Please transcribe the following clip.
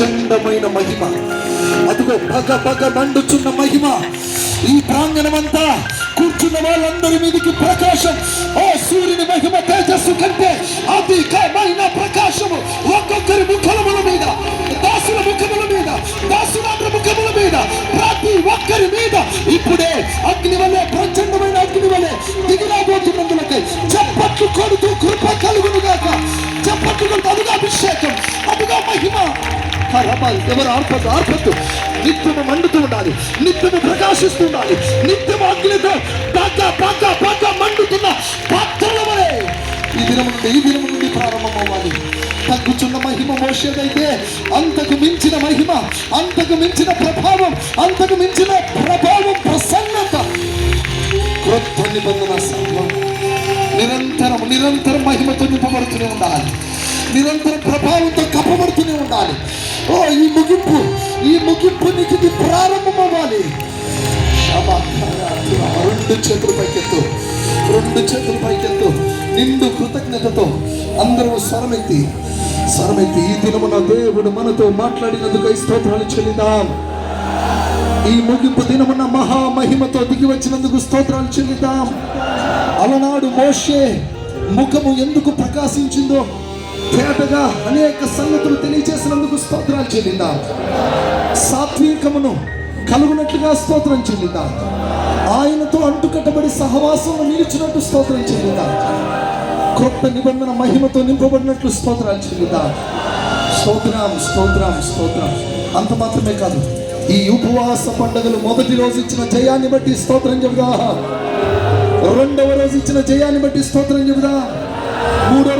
మహిమ. అదిగో పగ పగ మండుచున్న మహిమ. ఈ ప్రాంగణం అంతా కూర్చున్న వాళ్ళందరి మీదకి ప్రకాశం. ఓ సూర్యుని మహిమ తేజస్సు కంటే అధికమైన ప్రకాశము ఒక్కొక్కరి ముఖముల మీద దాసుల ముఖముల మీద దాసులాంధ్ర ముఖముల మీద ప్రతి ఒక్కరి మీద. ఇప్పుడే అగ్ని వలె ప్రచండమైన అగ్ని వలె దిగిరాబోతున్నందులకై చప్పట్లు కొడుతూ హరబాల్ ఎవరు ఆర్పద్దు ఆర్పద్దు నిత్యము మండుతూ ఉండాలి. నిత్యము ప్రకాశిస్తూ ఉండాలి. నిత్యము అగ్నితో పాక పాక పాక మండుతున్న పాత్రల వలె ఈ దినము నుండి ఈ దినము నుండి ప్రారంభం అవ్వాలి తగ్గుచున్న మహిమ మోసేదైతే అంతకు మించిన మహిమ అంతకు మించిన ప్రభావం అంతకు మించిన ప్రభావం ప్రసన్నత. క్రొత్త నిబంధన సంఘం నిరంతరం నిరంతరం మహిమతో నింపబడుతూనే ఉండాలి. నిరంతరం ప్రభావంతో కప్పబడుతూనే ఉండాలి. ఓ ఈ ముగింపు ఈ ముగింపు నీకు ఇది ప్రారంభం అవ్వాలి రెండు చేతులు పైకెత్తు రెండు చేతులు పైకెత్తు నిండు కృతజ్ఞతతో అందరూ స్వరమెత్తి స్వరమెత్తి ఈ దినమున దేవుడు మనతో మాట్లాడినందుకు స్తోత్రాలు చెల్లిదాం ఈ ముగింపు దినమున మహా మహిమతో దిగి వచ్చినందుకు స్తోత్రాలు చెల్లిద్దాం. అలనాడు మోషే ముఖము ఎందుకు ప్రకాశించిందో తేటగా అనేక సంగతులు తెలియజేసినందుకు స్తోత్రాలు చెల్లిందా సాత్వికమును కలుగునట్లుగా స్తోత్రం చెల్లిందా ఆయనతో అంటుకట్టబడి సహవాసంలో నిలిచినట్టు స్తోత్రం చెల్లిందా క్రొత్త నిబంధన మహిమతో నింపబడినట్లు స్తోత్రాలు చెల్లిద్దాం స్తోత్రం స్తోత్రం స్తోత్రం. అంత మాత్రమే కాదు ఈ ఉపవాస పండుగలు మొదటి రోజు ఇచ్చిన జయాన్ని బట్టి స్తోత్రం చెబుదా. రెండవ రోజు ఇచ్చిన జయాన్ని బట్టి స్తోత్రం చెబుదా. మూడో